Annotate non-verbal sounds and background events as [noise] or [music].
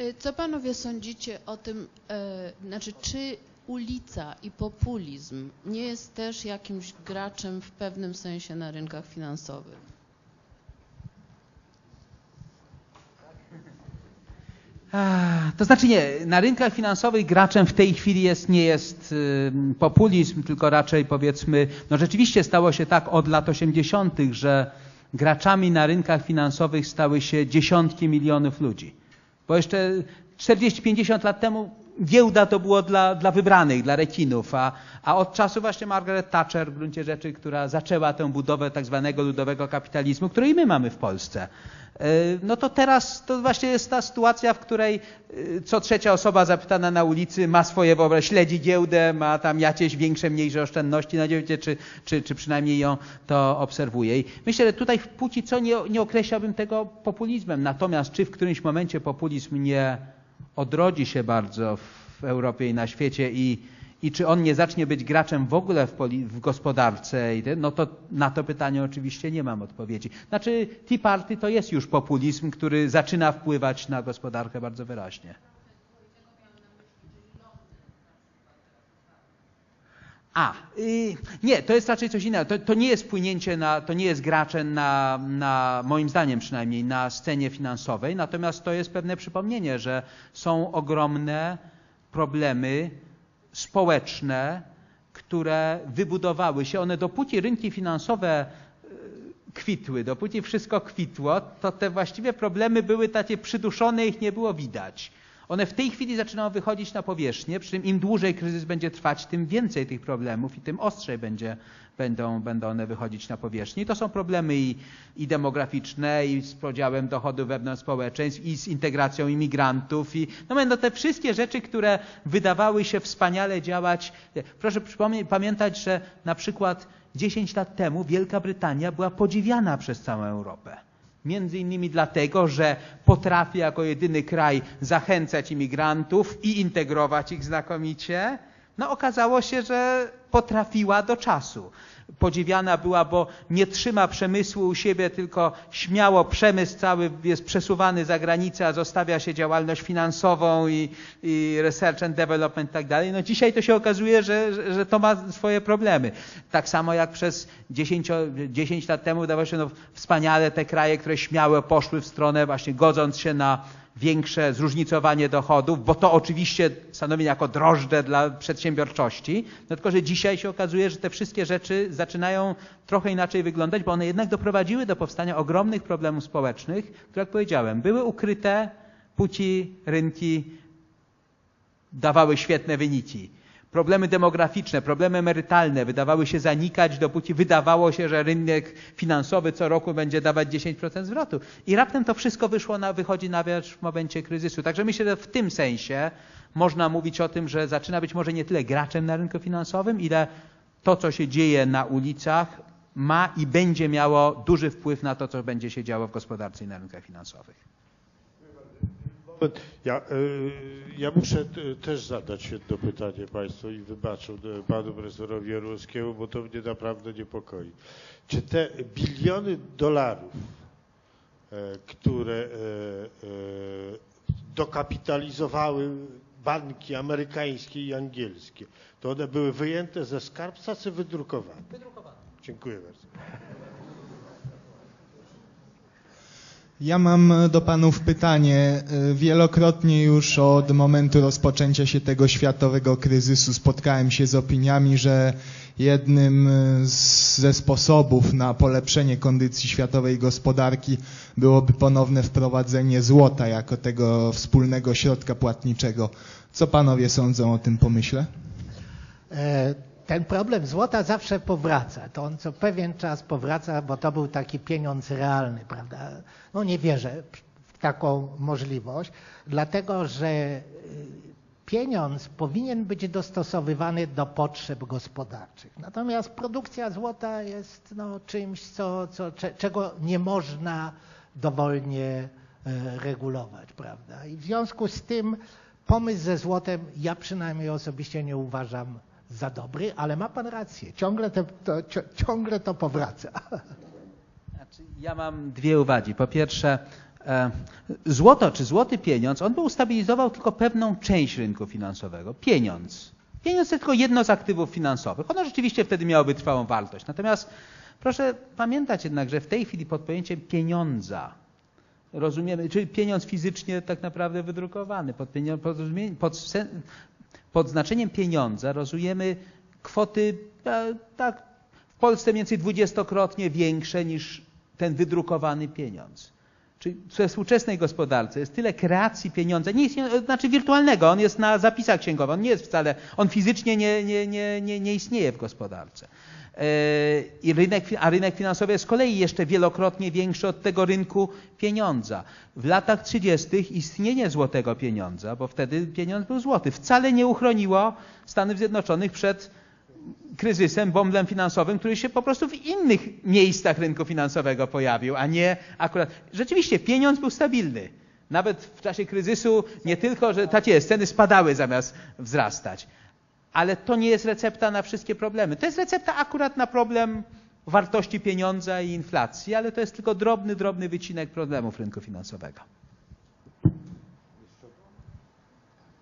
Y, Co panowie sądzicie o tym, e, znaczy czy ulica i populizm nie jest też jakimś graczem w pewnym sensie na rynkach finansowych? To znaczy nie, na rynkach finansowych graczem w tej chwili jest, nie jest y, populizm, tylko raczej powiedzmy, no rzeczywiście stało się tak od lat 80., że graczami na rynkach finansowych stały się dziesiątki milionów ludzi. Bo jeszcze 40-50 lat temu giełda to było dla, dla wybranych, dla rekinów, a, a od czasu właśnie Margaret Thatcher w gruncie rzeczy, która zaczęła tę budowę tak zwanego ludowego kapitalizmu, który i my mamy w Polsce. E, No to teraz to właśnie jest ta sytuacja, w której e, co trzecia osoba zapytana na ulicy ma swoje wyobraźnie, śledzi giełdę, ma tam jakieś większe, mniejsze oszczędności na giełdzie, czy, czy, czy przynajmniej ją to obserwuje. I myślę, że tutaj póki co nie, nie określałbym tego populizmem. Natomiast czy w którymś momencie populizm nie odrodzi się bardzo w Europie i na świecie i, i czy on nie zacznie być graczem w ogóle w, poli, w gospodarce, no to na to pytanie oczywiście nie mam odpowiedzi. Znaczy Tea Party to jest już populizm, który zaczyna wpływać na gospodarkę bardzo wyraźnie. A, nie, to jest raczej coś innego. To, to nie jest wpłynięcie na, to nie jest gracze na, na, moim zdaniem przynajmniej, na scenie finansowej, natomiast to jest pewne przypomnienie, że są ogromne problemy społeczne, które wybudowały się. One dopóki rynki finansowe y, kwitły, dopóki wszystko kwitło, to te właściwie problemy były takie przyduszone, ich nie było widać. One w tej chwili zaczynają wychodzić na powierzchnię, przy czym im dłużej kryzys będzie trwać, tym więcej tych problemów i tym ostrzej będzie, będą, będą one wychodzić na powierzchnię. I to są problemy i, i demograficzne, i z podziałem dochodów wewnątrz społeczeństw, i z integracją imigrantów. I, no, będą te wszystkie rzeczy, które wydawały się wspaniale działać. Proszę pamiętać, że na przykład 10 lat temu Wielka Brytania była podziwiana przez całą Europę. Między innymi dlatego, że potrafi jako jedyny kraj zachęcać imigrantów i integrować ich znakomicie. No okazało się, że potrafiła do czasu. Podziwiana była, bo nie trzyma przemysłu u siebie, tylko śmiało przemysł cały jest przesuwany za granicę, a zostawia się działalność finansową i, i research and development i tak dalej. No dzisiaj to się okazuje, że, że, to ma swoje problemy. Tak samo jak przez 10, 10 lat temu wydawało się no, wspaniale te kraje, które śmiało poszły w stronę właśnie godząc się na większe zróżnicowanie dochodów, bo to oczywiście stanowi jako drożdże dla przedsiębiorczości, no tylko że dzisiaj się okazuje, że te wszystkie rzeczy zaczynają trochę inaczej wyglądać, bo one jednak doprowadziły do powstania ogromnych problemów społecznych, które jak powiedziałem, były ukryte, płci, rynki dawały świetne wyniki. Problemy demograficzne, problemy emerytalne wydawały się zanikać, dopóki wydawało się, że rynek finansowy co roku będzie dawać 10% zwrotu. I raptem to wszystko wyszło na, wychodzi na wierzch w momencie kryzysu. Także myślę, że w tym sensie można mówić o tym, że zaczyna być może nie tyle graczem na rynku finansowym, ile to, co się dzieje na ulicach, ma i będzie miało duży wpływ na to, co będzie się działo w gospodarce i na rynkach finansowych. Ja, y, ja muszę też zadać jedno pytanie Państwu i wybaczę y, Panu Profesorowi Jarłowskiemu, bo to mnie naprawdę niepokoi. Czy te biliony dolarów, e, które e, e, dokapitalizowały banki amerykańskie i angielskie, to one były wyjęte ze skarbca czy wydrukowane? Wydrukowane. Dziękuję bardzo. Ja mam do panów pytanie. Wielokrotnie już od momentu rozpoczęcia się tego światowego kryzysu spotkałem się z opiniami, że jednym z- ze sposobów na polepszenie kondycji światowej gospodarki byłoby ponowne wprowadzenie złota jako tego wspólnego środka płatniczego. Co panowie sądzą o tym pomyśle? E, Ten problem złota zawsze powraca. To on co pewien czas powraca, bo to był taki pieniądz realny, prawda? No nie wierzę w taką możliwość, dlatego że y, pieniądz powinien być dostosowywany do potrzeb gospodarczych. Natomiast produkcja złota jest no, czymś, co, co, cze- czego nie można dowolnie e, regulować, prawda? I w związku z tym pomysł ze złotem ja przynajmniej osobiście nie uważam za dobry, ale ma pan rację. Ciągle to, to, ciągle to powraca. [laughs] Znaczy, ja mam dwie uwagi. Po pierwsze, E, Złoto czy złoty pieniądz, on by ustabilizował tylko pewną część rynku finansowego. Pieniądz. Pieniądz to tylko jedno z aktywów finansowych. Ono rzeczywiście wtedy miałoby trwałą wartość. Natomiast proszę pamiętać jednak, że w tej chwili pod pojęciem pieniądza rozumiemy, czyli pieniądz fizycznie tak naprawdę wydrukowany. Pod, pod, pod, pod znaczeniem pieniądza rozumiemy kwoty e, tak, w Polsce mniej więcej dwudziestokrotnie większe niż ten wydrukowany pieniądz. Czyli we współczesnej gospodarce jest tyle kreacji pieniądza, nie istnieje, znaczy wirtualnego, on jest na zapisach księgowych, on nie jest wcale, on fizycznie nie, nie, nie, nie, nie istnieje w gospodarce. E, I rynek, a rynek finansowy jest z kolei jeszcze wielokrotnie większy od tego rynku pieniądza. W latach 30. istnienie złotego pieniądza, bo wtedy pieniądz był złoty, wcale nie uchroniło Stanów Zjednoczonych przed kryzysem, bąblem finansowym, który się po prostu w innych miejscach rynku finansowego pojawił, a nie akurat. Rzeczywiście pieniądz był stabilny. Nawet w czasie kryzysu nie tylko, że tak jest, ceny spadały zamiast wzrastać. Ale to nie jest recepta na wszystkie problemy. To jest recepta akurat na problem wartości pieniądza i inflacji, ale to jest tylko drobny, drobny wycinek problemów rynku finansowego.